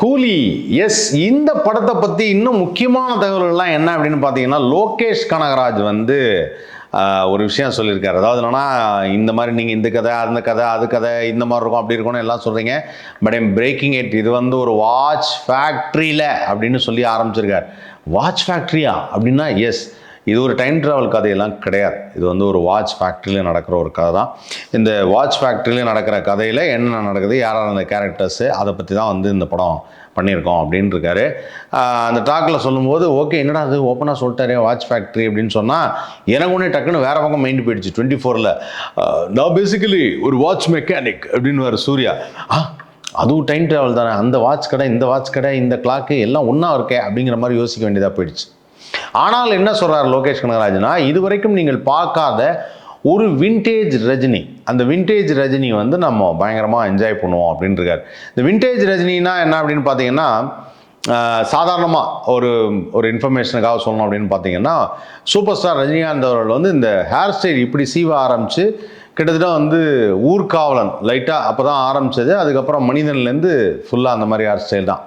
கூலி எஸ் இந்த படத்தை பற்றி இன்னும் முக்கியமான தகவல்கள்லாம் என்ன அப்படின்னு பார்த்தீங்கன்னா லோகேஷ் கனகராஜ் வந்து ஒரு விஷயம் சொல்லியிருக்காரு. அதாவது என்னன்னா இந்த மாதிரி நீங்கள் இந்த கதை அந்த கதை அது கதை இந்த மாதிரி இருக்கும் அப்படி இருக்கும்னு எல்லாம் சொல்கிறீங்க பட் எம் பிரேக்கிங் இட் இது வந்து ஒரு வாட்ச் ஃபேக்ட்ரியில் அப்படின்னு சொல்லி ஆரம்பிச்சிருக்காரு. வாட்ச் ஃபேக்ட்ரியா அப்படின்னா எஸ் இது ஒரு டைம் ட்ராவல் கதையெல்லாம் கிடையாது. இது வந்து ஒரு வாட்ச் ஃபேக்ட்ரியில் நடக்கிற ஒரு கதை தான். இந்த வாட்ச் ஃபேக்ட்ரியில் நடக்கிற கதையில் என்ன நடக்குது யார் யார் அந்த கேரக்டர்ஸு அதை பற்றி தான் வந்து இந்த படம் பண்ணியிருக்கோம் அப்படின்னு இருக்காரு அந்த டாக்கில் சொல்லும்போது ஓகே என்னடா அது ஓப்பனாக சொல்லிட்டாரே வாட்ச் ஃபேக்ட்ரி அப்படின்னு சொன்னால் எனக்கு ஒன்றே டக்குன்னு வேறு பக்கம் மைண்டு போயிடுச்சு. டுவெண்ட்டி ஃபோரில் நான் பேசிக்கலி ஒரு வாட்ச் மெக்கானிக் அப்படின்னு வர சூர்யா. ஆ அதுவும் டைம் ட்ராவல் தானே. அந்த வாட்ச் கடை இந்த வாட்ச் கடை இந்த கிளாக்கு எல்லாம் ஒன்றா இருக்கே அப்படிங்கிற மாதிரி யோசிக்க வேண்டியதாக போயிடுச்சு. ஆனால் என்ன சொல்கிறார் லோகேஷ் கனகராஜனா இதுவரைக்கும் நீங்கள் பார்க்காத ஒரு விண்டேஜ் ரஜினி. அந்த விண்டேஜ் ரஜினி வந்து நம்ம பயங்கரமாக என்ஜாய் பண்ணுவோம் அப்படின்னு இந்த விண்டேஜ் ரஜினினா என்ன அப்படின்னு பார்த்தீங்கன்னா சாதாரணமாக ஒரு ஒரு இன்ஃபர்மேஷனுக்காக சொல்லணும் அப்படின்னு பார்த்தீங்கன்னா சூப்பர் ஸ்டார் ரஜினிகாந்த் அவர்கள் வந்து இந்த ஹேர் ஸ்டைல் இப்படி சீவ ஆரம்பித்து கிட்டத்தட்ட வந்து ஊர்காவலன் லைட்டாக அப்போ தான் ஆரம்பித்தது அதுக்கப்புறம் மனிதன்லேருந்து ஃபுல்லாக அந்த மாதிரி ஹேர் ஸ்டைல் தான்.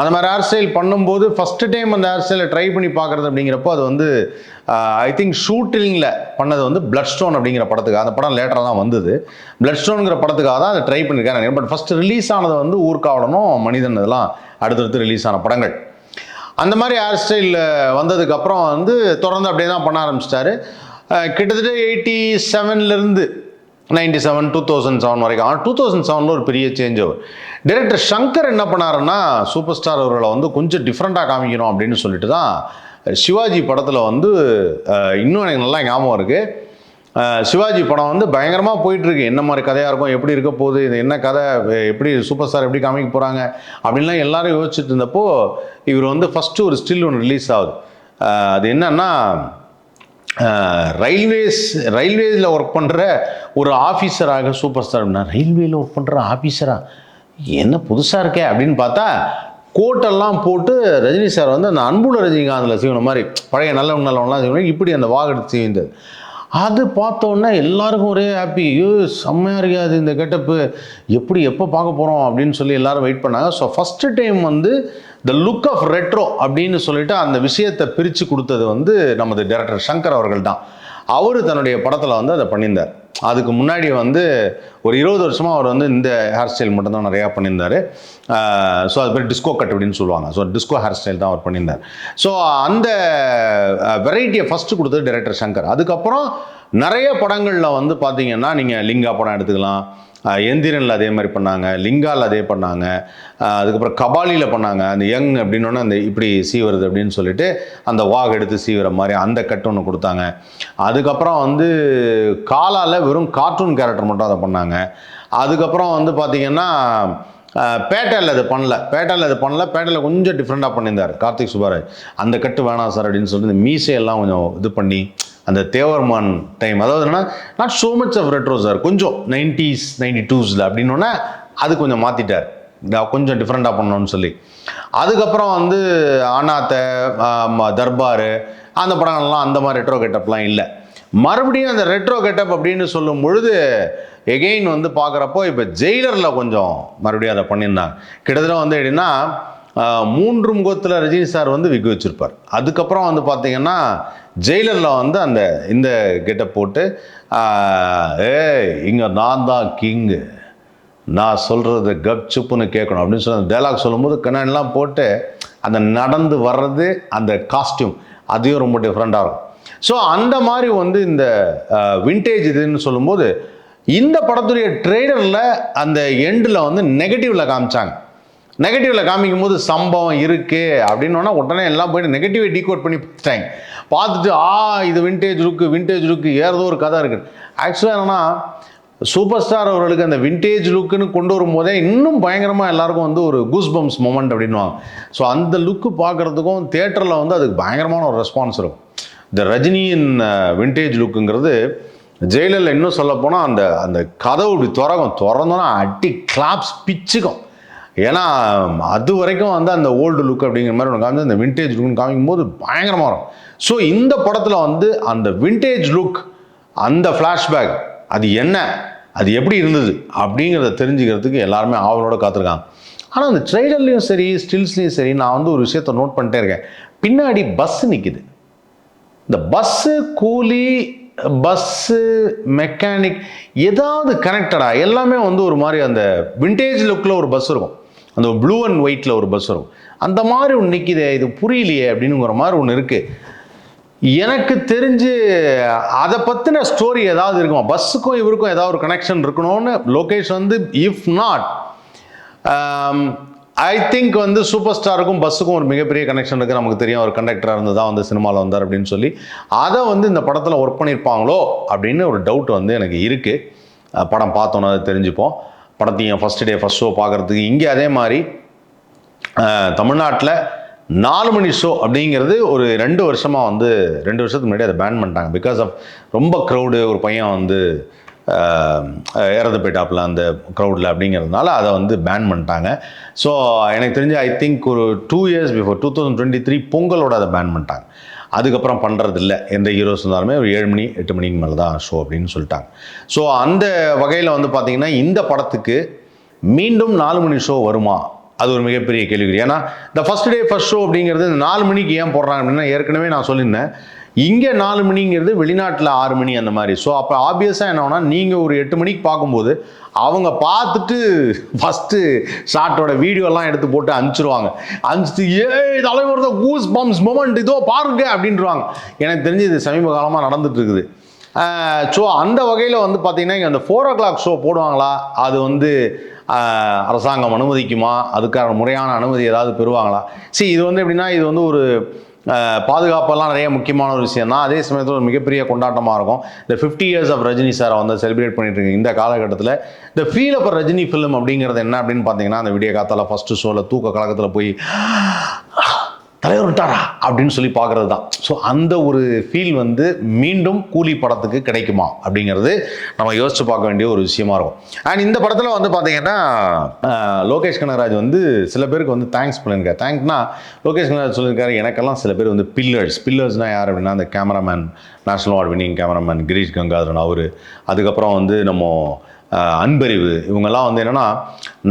அந்த மாதிரி ஹேர் ஸ்டைல் பண்ணும்போது ஃபஸ்ட்டு டைம் அந்த ஹேர் ஸ்டைலை ட்ரை பண்ணி பார்க்குறது அப்படிங்கிறப்போ அது வந்து ஐ திங்க் ஷூட்டிங்கில் பண்ணது வந்து பிளட் ஸ்டோன் அப்படிங்கிற படத்துக்கு அந்த படம் லேட்டராக தான் வந்தது. பிளட் ஸ்டோனுங்கிற படத்துக்காக தான் அதை ட்ரை பண்ணியிருக்காங்க பட் ஃபஸ்ட்டு ரிலீஸ் ஆனது வந்து ஊர்காவலனும் மனிதன் இதெல்லாம் அடுத்தடுத்து ரிலீஸ் ஆன படங்கள். அந்த மாதிரி ஹேர் ஸ்டைலில் வந்ததுக்கப்புறம் வந்து தொடர்ந்து அப்படியே தான் பண்ண ஆரம்பிச்சிட்டாரு. கிட்டத்தட்ட eighty செவன்லேருந்து ninety seven two thousand seven வரைக்கும். ஆனால் டூ தௌசண்ட் செவனில் ஒரு பெரிய சேஞ்ச் ஓவர் டைரக்டர் சங்கர் என்ன பண்ணாருன்னா சூப்பர் ஸ்டார் அவர்களை வந்து கொஞ்சம் டிஃப்ரெண்ட்டாக காமிக்கணும் அப்படின்னு சொல்லிட்டு தான் சிவாஜி படத்தில் வந்து இன்னும் எனக்கு நல்லா ஞாபகம் இருக்குது சிவாஜி படம் வந்து பயங்கரமாக போயிட்டுருக்கு. என்ன மாதிரி கதையாக இருக்கும் எப்படி இருக்க போகுது இது என்ன கதை எப்படி சூப்பர் ஸ்டார் எப்படி காமிக்க போகிறாங்க அப்படின்லாம் எல்லாரும் யோசிச்சுட்டு இருந்தப்போ இவர் வந்து ஃபஸ்ட்டு ஒரு ஸ்டில் ஒன்று ரிலீஸ் ஆகுது. அது என்னன்னா ரயில்வேஸ் ரயில்வேஸில் ஒர்க் பண்ணுற ஒரு ஆஃபீஸராக சூப்பர் ஸ்டார் அப்படின்னா ரயில்வேயில் ஒர்க் பண்ணுற ஆஃபீஸராக என்ன புதுசாக இருக்கே? அப்படின்னு பார்த்தா கோட்டெல்லாம் போட்டு ரஜினி சார் வந்து அந்த அன்புள்ள ரஜினிகாந்தில் செய்யணும் மாதிரி பழைய நல்லவன் நல்லவன்லாம் செய்யணும் இப்படி அந்த வாகனத்தை செய்தது அது பார்த்தோன்னே எல்லாருக்கும் ஒரே ஹாப்பி ஐயோ செம்மையாக இருக்காது இந்த கெட்டப்பு எப்படி எப்போ பார்க்க போகிறோம் அப்படின்னு சொல்லி எல்லாரும் வெயிட் பண்ணாங்க. ஸோ ஃபஸ்ட்டு டைம் வந்து த லுக் ஆஃப் ரெட்ரோ அப்படின்னு சொல்லிட்டு அந்த விஷயத்தை பிரித்து கொடுத்தது வந்து நமது டேரக்டர் சங்கர் அவர்கள் தான். அவர் தன்னுடைய படத்தில் வந்து அதை பண்ணியிருந்தார். அதுக்கு முன்னாடி வந்து ஒரு இருபது வருஷமாக அவர் வந்து இந்த ஹேர் ஸ்டைல் மட்டும்தான் நிறையா பண்ணியிருந்தார். ஸோ அது பேர் டிஸ்கோ கட் அப்படின்னு சொல்லுவாங்க. ஸோ டிஸ்கோ ஹேர் ஸ்டைல் தான் அவர் பண்ணியிருந்தார். ஸோ அந்த வெரைட்டியை ஃபஸ்ட்டு கொடுத்தது டைரக்டர் சங்கர். அதுக்கப்புறம் நிறைய படங்களில் வந்து பார்த்தீங்கன்னா நீங்கள் லிங்கா படம் எடுத்துக்கலாம். எந்திரனில் அதே மாதிரி பண்ணாங்க லிங்காவில் அதே பண்ணாங்க அதுக்கப்புறம் கபாலியில் பண்ணாங்க. அந்த யங் அப்படின்னோடனே அந்த இப்படி சீவருது அப்படின்னு சொல்லிட்டு அந்த வாக் எடுத்து சீவுற மாதிரி அந்த கட்டு ஒன்று கொடுத்தாங்க. அதுக்கப்புறம் வந்து காலால் வெறும் கார்ட்டூன் கேரக்டர் மட்டும் அதை பண்ணாங்க. அதுக்கப்புறம் வந்து பார்த்திங்கன்னா பேட்டையில் அது பண்ணல. பேட்டையில் அது பண்ணல. பேட்டையில் கொஞ்சம் டிஃப்ரெண்ட்டாக பண்ணியிருந்தார். கார்த்திக் சுப்பாராஜ் அந்த கட்டு வேணாம் சார் அப்படின்னு சொல்லிட்டு இந்த மீசையெல்லாம் கொஞ்சம் இது பண்ணி அந்த தேவர்மான் டைம் அதாவது என்னன்னா not so much of retro sir கொஞ்சம் நைன்டிஸ் நைன்டி டூஸில் அப்படின்னோடனே அது கொஞ்சம் மாற்றிட்டார் கொஞ்சம் டிஃப்ரெண்ட்டாக பண்ணணும்னு சொல்லி. அதுக்கப்புறம் வந்து அண்ணாத்த தர்பார் அந்த படங்கள்லாம் அந்த மாதிரி ரெட்ரோ கெட்டப்லாம் இல்லை. மறுபடியும் அந்த ரெட்ரோ கெட்டப் அப்படின்னு சொல்லும் பொழுது எகெயின் வந்து பார்க்குறப்போ இப்போ ஜெயிலரில் கொஞ்சம் மறுபடியும் அதை பண்ணியிருந்தாங்க. கிட்டத்தட்ட வந்து எப்படின்னா மூன்று முகத்தில் ரஜினி சார் வந்து விக்கு வச்சுருப்பார். அதுக்கப்புறம் வந்து பார்த்தீங்கன்னா ஜெயிலரில் வந்து அந்த இந்த கெட்டப் போட்டு ஏ இங்கே நான் தான் கிங்கு நான் சொல்கிறது கப் சுப்புன்னு கேட்கணும் அப்படின்னு சொல்லி டைலாக் சொல்லும்போது கண்ணாடிலாம் போட்டு அந்த நடந்து வர்றது அந்த காஸ்டியூம் அதையும் ரொம்ப டிஃப்ரெண்ட்டாக இருக்கும். ஸோ அந்த மாதிரி வந்து இந்த விண்டேஜ் இதுன்னு சொல்லும்போது இந்த படத்துடைய ட்ரெய்லரில் அந்த எண்டில் வந்து நெகட்டிவில் காமிச்சாங்க. நெகட்டிவில் காமிக்கும் போது சம்பவம் இருக்கு அப்படின்னோன்னா உடனே எல்லாம் போயிட்டு நெகட்டிவை டீகோட் பண்ணி பார்த்துட்டாங்க பார்த்துட்டு ஆ இது விண்டேஜ் லுக்கு விண்டேஜ் லுக்கு ஏறதோ ஒரு கதை இருக்குது. ஆக்சுவலாக என்னென்னா சூப்பர் ஸ்டார் அவர்களுக்கு அந்த விண்டேஜ் லுக்குன்னு கொண்டு வரும்போதே இன்னும் பயங்கரமாக எல்லாருக்கும் வந்து ஒரு கூஸ் பம்ப்ஸ் மொமெண்ட் அப்படின்வாங்க ஸோ அந்த லுக்கு பார்க்குறதுக்கும் தேட்டரில் வந்து அதுக்கு பயங்கரமான ஒரு ரெஸ்பான்ஸ் இருக்கும். இந்த ரஜினியின் விண்டேஜ் லுக்குங்கிறது ஜெயிலரில் இன்னும் சொல்லப்போனால் அந்த அந்த கதவு இப்படி திறக்கும். திறந்தோன்னா அடி கிளாப்ஸ் பிச்சுக்கும். ஏன்னா அது வரைக்கும் வந்து அந்த ஓல்டு லுக் அப்படிங்கிற மாதிரி ஒன்று காமிச்சு அந்த விண்டேஜ் லுக்னு காமிக்கும் போது பயங்கரமாக இருக்கும் ஸோ இந்த படத்தில் வந்து அந்த விண்டேஜ் லுக் அந்த ஃப்ளாஷ்பேக் அது என்ன அது எப்படி இருந்தது அப்படிங்கிறத தெரிஞ்சுக்கிறதுக்கு எல்லாருமே ஆவலோட காத்திருக்காங்க. ஆனால் அந்த ட்ரெய்லர்லேயும் சரி ஸ்டில்ஸ்லேயும் சரி நான் வந்து ஒரு விஷயத்தை நோட் பண்ணிட்டே இருக்கேன். பின்னாடி பஸ் நிற்கிது இந்த பஸ்ஸு கூலி பஸ்ஸு மெக்கானிக் ஏதாவது கனெக்டடாக எல்லாமே வந்து ஒரு மாதிரி அந்த விண்டேஜ் லுக்கில் ஒரு பஸ் இருக்கும். அந்த ப்ளூ அண்ட் ஒயிட்டில் ஒரு பஸ் இருக்கும் அந்த மாதிரி ஒன்று நிற்கிது இது புரியலையே அப்படின்னுங்கிற மாதிரி ஒன்று இருக்குது எனக்கு தெரிஞ்சு அதை பற்றின ஸ்டோரி ஏதாவது இருக்குமா? பஸ்ஸுக்கும் இவருக்கும் ஏதாவது ஒரு கனெக்ஷன் இருக்கணும்னு லோகேஷ் வந்து இஃப் நாட் ஐ திங்க் வந்து சூப்பர் ஸ்டாருக்கும் பஸ்ஸுக்கும் ஒரு மிகப்பெரிய கனெக்ஷன் இருக்குது நமக்கு தெரியும் ஒரு கண்டக்டராக இருந்து தான் வந்து சினிமாவில் வந்தார் அப்படின்னு சொல்லி. அதை வந்து இந்த படத்தில் ஒர்க் பண்ணியிருப்பாங்களோ அப்படின்னு ஒரு டவுட் வந்து எனக்கு இருக்குது படம் பார்த்தோன்னே அதை தெரிஞ்சுப்போம். படத்தையும் ஃபஸ்ட் டே ஃபஸ்ட் ஷோ பார்க்குறதுக்கு. இங்கே அதே மாதிரி தமிழ்நாட்டில் நாலு மணி ஷோ அப்படிங்கிறது ஒரு ரெண்டு வருஷமாக வந்து ரெண்டு வருஷத்துக்கு முன்னாடி அதை பேன் பண்ணிட்டாங்க. பிகாஸ் ஆஃப் ரொம்ப க்ரௌடு ஒரு பையன் வந்து ஆஹ், இறந்து போயிட்டாப்புல அந்த க்ரௌடில் அப்படிங்கிறதுனால அதை வந்து பேன் பண்ணிட்டாங்க. ஸோ எனக்கு தெரிஞ்சு ஐ திங்க் ஒரு two years before two thousand twenty three பொங்கலோட அதை பேன் பண்ணிட்டாங்க. அதுக்கப்புறம் பண்ணுறது இல்லை எந்த ஹீரோஸ் இருந்தாலுமே ஒரு ஏழு மணி எட்டு மணிக்கு மேலே தான் ஷோ அப்படின்னு சொல்லிட்டாங்க. ஸோ அந்த வகையில் வந்து பார்த்திங்கன்னா இந்த படத்துக்கு மீண்டும் நாலு மணி ஷோ வருமா? அது ஒரு மிகப்பெரிய கேள்விக்குறி. ஏன்னா இந்த ஃபர்ஸ்ட் டே ஃபஸ்ட் ஷோ அப்படிங்கிறது நாலு மணிக்கு ஏன் போடுறாங்க அப்படின்னா ஏற்கனவே நான் சொல்லியிருந்தேன். இங்கே நாலு மணிங்கிறது வெளிநாட்டில் ஆறு மணி அந்த மாதிரி. ஸோ அப்போ ஆப்வியஸாக என்னன்னா நீங்கள் ஒரு எட்டு மணிக்கு பார்க்கும்போது அவங்க பார்த்துட்டு ஃபஸ்ட்டு ஷார்ட்டோட வீடியோலாம் எடுத்து போட்டு அனுப்பிச்சிருவாங்க. அனுப்பிச்சிட்டு ஏ தலைவர் தான் கூஸ் பம்ஸ் மொமெண்ட் இதோ பாருங்க அப்படின்றாங்க. எனக்கு தெரிஞ்சு இது சமீப காலமாக நடந்துட்டு இருக்குது. ஸோ அந்த வகையில் வந்து பார்த்தீங்கன்னா இங்கே அந்த ஃபோர் ஓ கிளாக் ஷோ போடுவாங்களா? அது வந்து அரசாங்கம் அனுமதிக்குமா? அதுக்கான முறையான அனுமதி ஏதாவது பெறுவாங்களா? சரி இது வந்து எப்படின்னா இது வந்து ஒரு பாதுகாப்பெல்லாம் நிறைய முக்கியமான ஒரு விஷயம் தான் அதே சமயத்தில் ஒரு மிகப்பெரிய கொண்டாட்டமாக இருக்கும். இந்த ஃபிஃப்டி இயர்ஸ் ஆஃப் ரஜினி சாரை வந்து செலிப்ரேட் பண்ணிட்டு இருக்கு இந்த காலகட்டத்தில் இந்த ஃபீல் ஆஃப் ரஜினி ஃபிலிம் அப்படிங்கிறது என்ன அப்படின்னு பார்த்தீங்கன்னா அந்த விடிய காத்தால ஃபஸ்ட்டு ஷோவில் தூக்க கழகத்தில் போய் தலைவர் விட்டாரா? அப்படின்னு சொல்லி பார்க்கறது தான் ஸோ அந்த ஒரு ஃபீல் வந்து மீண்டும் கூலி படத்துக்கு கிடைக்குமா? அப்படிங்கிறது நம்ம யோசிச்சு பார்க்க வேண்டிய ஒரு விஷயமா இருக்கும். அண்ட் இந்த படத்தில் வந்து பார்த்தீங்கன்னா லோகேஷ் கனகராஜ் வந்து சில பேருக்கு வந்து தேங்க்ஸ் பண்ணியிருக்காரு தேங்க்னா லோகேஷ் கனகராஜ் சொல்லியிருக்காரு எனக்கெல்லாம் சில பேர் வந்து பில்லர்ஸ் பில்லர்ஸ்னால் யார் அப்படின்னா அந்த cameraman national award winning cameraman Girish Gangadharan அவர். அதுக்கப்புறம் வந்து நம்ம அன்பறிவு. இவங்கெல்லாம் வந்து என்னென்னா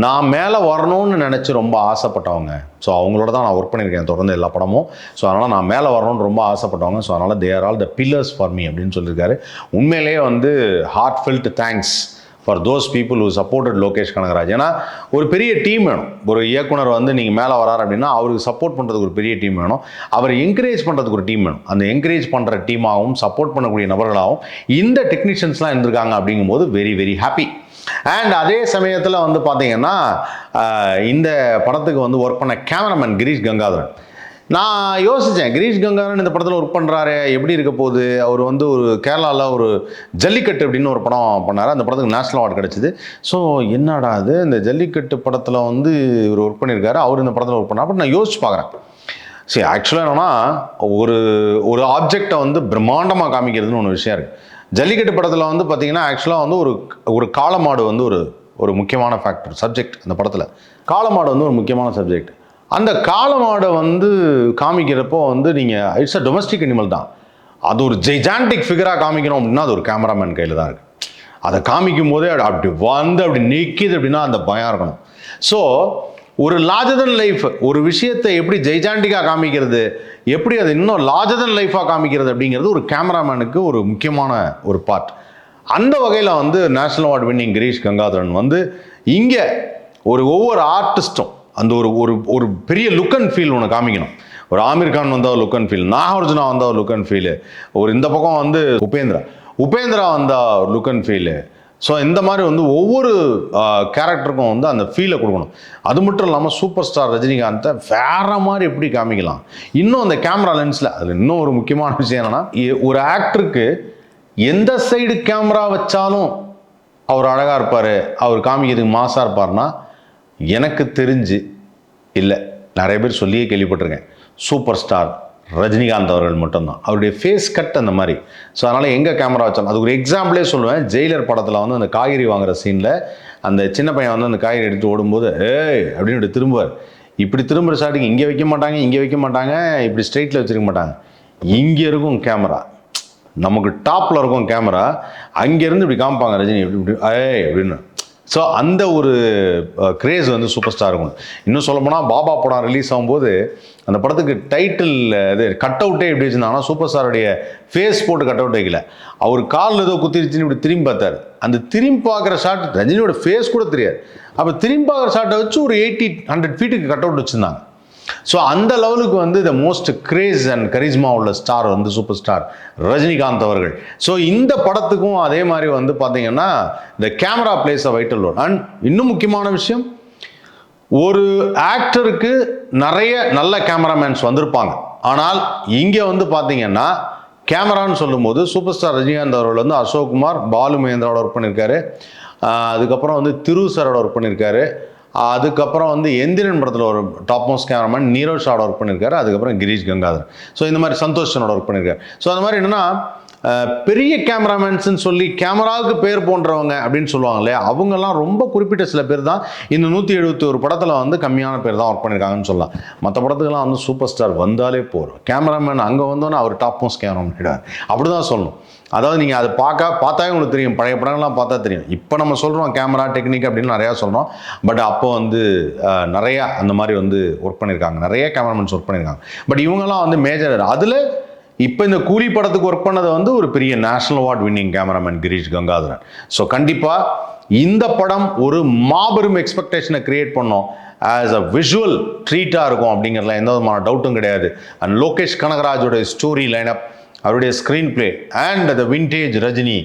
நான் மேலே வரணும்னு நினச்சி ரொம்ப ஆசைப்பட்டவங்க. ஸோ அவங்களோட தான் நான் ஒர்க் பண்ணியிருக்கேன் தொடர்ந்து எல்லா படமும். ஸோ அதனால் நான் மேலே வரணும்னு ரொம்ப ஆசைப்பட்டவங்க. ஸோ அதனால் they're all the pillars for me அப்படின்னு சொல்லியிருக்காரு. உண்மையிலேயே வந்து heartfelt thanks for those people who supported Lokesh Kanagaraj ஏன்னா ஒரு பெரிய டீம் வேணும். ஒரு இயக்குனர் வந்து நீங்கள் மேலே வரார் அப்படின்னா அவருக்கு சப்போர்ட் பண்ணுறதுக்கு ஒரு பெரிய டீம் வேணும். அவரை என்கரேஜ் பண்ணுறதுக்கு ஒரு டீம் வேணும். அந்த என்கரேஜ் பண்ணுற டீமாகவும் சப்போர்ட் பண்ணக்கூடிய நபர்களாகவும் இந்த டெக்னீஷியன்ஸ்லாம் இருந்திருக்காங்க அப்படிங்கும்போது வெரி வெரி ஹாப்பி அண்ட் அதே சமயத்தில் வந்து பார்த்தீங்கன்னா இந்த படத்துக்கு வந்து ஒர்க் பண்ண கேமராமேன் கிரீஷ் கங்காதரன். நான் யோசித்தேன் கிரீஷ் கங்காதரன் இந்த படத்தில் ஒர்க் பண்ணுறாரு எப்படி இருக்க போகுது? அவர் வந்து ஒரு கேரளாவில் ஒரு ஜல்லிக்கட்டு அப்படின்னு ஒரு படம் பண்ணார். அந்த படத்துக்கு நேஷ்னல் அவார்டு கிடச்சிது. ஸோ என்னடா அது இந்த ஜல்லிக்கட்டு படத்தில் வந்து இவர் ஒர்க் பண்ணியிருக்காரு அவர் இந்த படத்தில் ஒர்க் பண்ணார் அப்படி நான் யோசிச்சு பார்க்குறேன் சரி ஆக்சுவலாக என்னென்னா ஒரு ஒரு ஆப்ஜெக்டை வந்து பிரம்மாண்டமாக காமிக்கிறதுன்னு ஒன்று விஷயம் இருக்குது ஜல்லிக்கட்டு படத்தில் வந்து பார்த்தீங்கன்னா ஆக்சுவலாக வந்து ஒரு ஒரு காலமாடு வந்து ஒரு ஒரு முக்கியமான ஃபேக்டர் சப்ஜெக்ட் அந்த படத்தில். காலமாடு வந்து ஒரு முக்கியமான சப்ஜெக்ட் அந்த காலமாடை வந்து காமிக்கிறப்போ வந்து நீங்கள் இட்ஸ் அ டொமஸ்டிக் அனிமல் தான். அது ஒரு ஜெய்ஜான்டிக் ஃபிகராக காமிக்கணும் அப்படின்னா அது ஒரு கேமராமேன் கையில் தான் இருக்குது அதை காமிக்கும் போதே அப்படி வந்து அப்படி நிற்கிது அப்படின்னா அந்த பயம் இருக்கணும். ஸோ ஒரு லார்ஜர் லைஃப் ஒரு விஷயத்தை எப்படி ஜெய்ஜாண்டிக்காக காமிக்கிறது எப்படி அதை இன்னும் லார்ஜர் லைஃபாக காமிக்கிறது அப்படிங்கிறது ஒரு கேமராமேனுக்கு ஒரு முக்கியமான ஒரு பார்ட் அந்த வகையில் வந்து national award winning Girish Gangadharan வந்து இங்கே ஒரு ஒவ்வொரு ஆர்டிஸ்ட்டும் அந்த ஒரு ஒரு ஒரு பெரிய லுக் அண்ட் ஃபீல் ஒன்று காமிக்கணும். ஒரு ஆமீர் கான் வந்தால் லுக் அண்ட் ஃபீல் நாகார்ஜுனா வந்தால் லுக் அண்ட் ஃபீலு ஒரு இந்த பக்கம் வந்து உபேந்திரா. உபேந்திரா வந்தால் லுக் அண்ட் ஃபீலு ஸோ இந்த மாதிரி வந்து ஒவ்வொரு கேரக்டருக்கும் வந்து அந்த ஃபீலை கொடுக்கணும். அது மட்டும் இல்லாமல் சூப்பர் ஸ்டார் ரஜினிகாந்தை வேற மாதிரி எப்படி காமிக்கலாம்? இன்னும் அந்த கேமரா லென்ஸில் அதில் இன்னும் ஒரு முக்கியமான விஷயம் என்னென்னா ஒரு ஆக்டருக்கு எந்த சைடு கேமரா வச்சாலும் அவர் அழகாக இருப்பார் அவர் காமிக்கிறதுக்கு மாசாக இருப்பார்னா எனக்கு தெரிஞ்சு இல்லை. நிறைய பேர் சொல்லியே கேள்விப்பட்டிருக்கேன். சூப்பர் ஸ்டார் ரஜினிகாந்த் அவர்கள் மட்டும்தான். அவருடைய ஃபேஸ் கட் அந்த மாதிரி. ஸோ அதனால் எங்கே கேமரா வச்சாலும் அதுக்கு ஒரு எக்ஸாம்பிளே சொல்லுவேன். ஜெயிலர் படத்தில் வந்து அந்த காய்கறி வாங்குற சீனில் அந்த சின்ன பையன் வந்து அந்த காய்கறி எடுத்து ஓடும்போது ஏய் அப்படின்னு இப்படி திரும்புவார். இப்படி திரும்புகிற ஷாட்டுக்கு இங்கே வைக்க மாட்டாங்க இங்கே வைக்க மாட்டாங்க இப்படி ஸ்ட்ரெயிட்டில் வச்சிருக்க மாட்டாங்க. இங்கே இருக்கும் கேமரா நமக்கு டாப்பில் இருக்கும் கேமரா அங்கேருந்து இப்படி காமிப்பாங்க ரஜினி. இப்படி இப்படி ஏய் அப்படின்னு. ஸோ அந்த ஒரு கிரேஸ் வந்து சூப்பர் ஸ்டார் இருக்கும் இன்னும் சொல்லப்போனால் பாபா படம் ரிலீஸ் ஆகும்போது அந்த படத்துக்கு டைட்டில் இது கட் அவுட்டே எப்படி வச்சுருந்தாங்கன்னா சூப்பர் ஸ்டாருடைய ஃபேஸ் போட்டு கட் அவுட் வைக்கல. அவர் காலில் ஏதோ குத்திருச்சுன்னு இப்படி திரும்பி பார்த்தார். அந்த திரும்பி பார்க்குற ஷாட் ரஜினியோட ஃபேஸ் கூட தெரியாது. அப்போ திரும்பி பார்க்குற ஷாட்டை வச்சு ஒரு எயிட்டி ஹண்ட்ரட் ஃபீட்டுக்கு கட் அவுட் வச்சுருந்தாங்க. ஸோ அந்த லெவலுக்கு வந்து the most grace and charisma உள்ள ஸ்டார் வந்து சூப்பர் ஸ்டார் ரஜினிகாந்த் அவர்கள். ஸோ இந்த படத்துக்கும் அதே மாதிரி வந்து பார்த்தீங்கன்னா இந்த camera plays a vital role and இன்னும் முக்கியமான விஷயம் ஒரு ஆக்டருக்கு நிறைய நல்ல கேமராமேன்ஸ் வந்திருப்பாங்க. ஆனால் இங்கே வந்து பார்த்தீங்கன்னா கேமரான்னு சொல்லும்போது சூப்பர் ஸ்டார் ரஜினிகாந்த் அவர்கள் வந்து அசோக் குமார் பாலு மகேந்திராவோட ஒர்க் பண்ணியிருக்காரு அதுக்கப்புறம் வந்து திரு சாரோட ஒர்க் பண்ணியிருக்காரு அதுக்கப்புறம் வந்து எந்திரன் படத்தில் ஒரு டாப் மோஸ்ட் கேமராமேன் நீரவ் ஷாவோட ஒர்க் பண்ணியிருக்காரு அதுக்கப்புறம் கிரீஷ் கங்காதர் ஸோ இந்த மாதிரி சந்தோஷனோட ஒர்க் பண்ணியிருக்காரு ஸோ அந்த மாதிரி என்னென்னா பெரிய கேமராமேன்ஸ்ன்னு சொல்லி கேமராவுக்கு பேர் போன்றவங்க அப்படின்னு சொல்லுவாங்க இல்லையா? அவங்கெல்லாம் ரொம்ப குறிப்பிட்ட சில பேர் தான் இந்த நூற்றி எழுபத்தி ஒரு படத்தில் வந்து கம்மியான பேர் தான் ஒர்க் பண்ணியிருக்காங்கன்னு சொல்லலாம். மற்ற படத்துக்கெல்லாம் வந்து சூப்பர் ஸ்டார் வந்தாலே போகிறோம் கேமராமேன் அங்கே வந்தோன்னே அவர் டாப் மோஸ்ட் கேமராமேன் அப்படி தான் சொல்லணும். அதாவது நீங்கள் அதை பார்க்க பார்த்தாவே உங்களுக்கு தெரியும். பழைய படங்கள்லாம் பார்த்தா தெரியும். இப்போ நம்ம சொல்கிறோம் கேமரா டெக்னிக் அப்படின்னு நிறையா சொல்கிறோம் பட் அப்போ வந்து நிறையா அந்த மாதிரி வந்து ஒர்க் பண்ணியிருக்காங்க. நிறைய கேமராமேன்ஸ் ஒர்க் பண்ணியிருக்காங்க. பட் இவங்கெல்லாம் வந்து மேஜர் அதில் இப்போ இந்த கூலி படத்துக்கு ஒர்க் பண்ணதை வந்து ஒரு பெரிய national award winning cameraman Girish Gangadharan. So கண்டிப்பாக இந்த படம் ஒரு மாபெரும் எக்ஸ்பெக்டேஷனை கிரியேட் பண்ணோம். ஆஸ் அ விஷுவல் ட்ரீட்டாக இருக்கும் அப்படிங்கிறதுல எந்த விதமான டவுட்டும் கிடையாது. அண்ட் லோகேஷ் கனகராஜோட ஸ்டோரி லைனப் அவருடைய screenplay and the vintage Rajini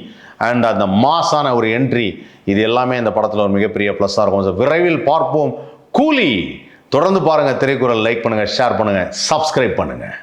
and அந்த மாஸான ஒரு என்ட்ரி இது எல்லாமே இந்த படத்தில் ஒரு மிகப்பெரிய ப்ளஸ்ஸாக இருக்கும். ஸோ விரைவில் பார்ப்போம். கூலி தொடர்ந்து பாருங்கள் திரைக்குறள் லைக் பண்ணுங்கள் ஷேர் பண்ணுங்கள் சப்ஸ்கிரைப் பண்ணுங்கள்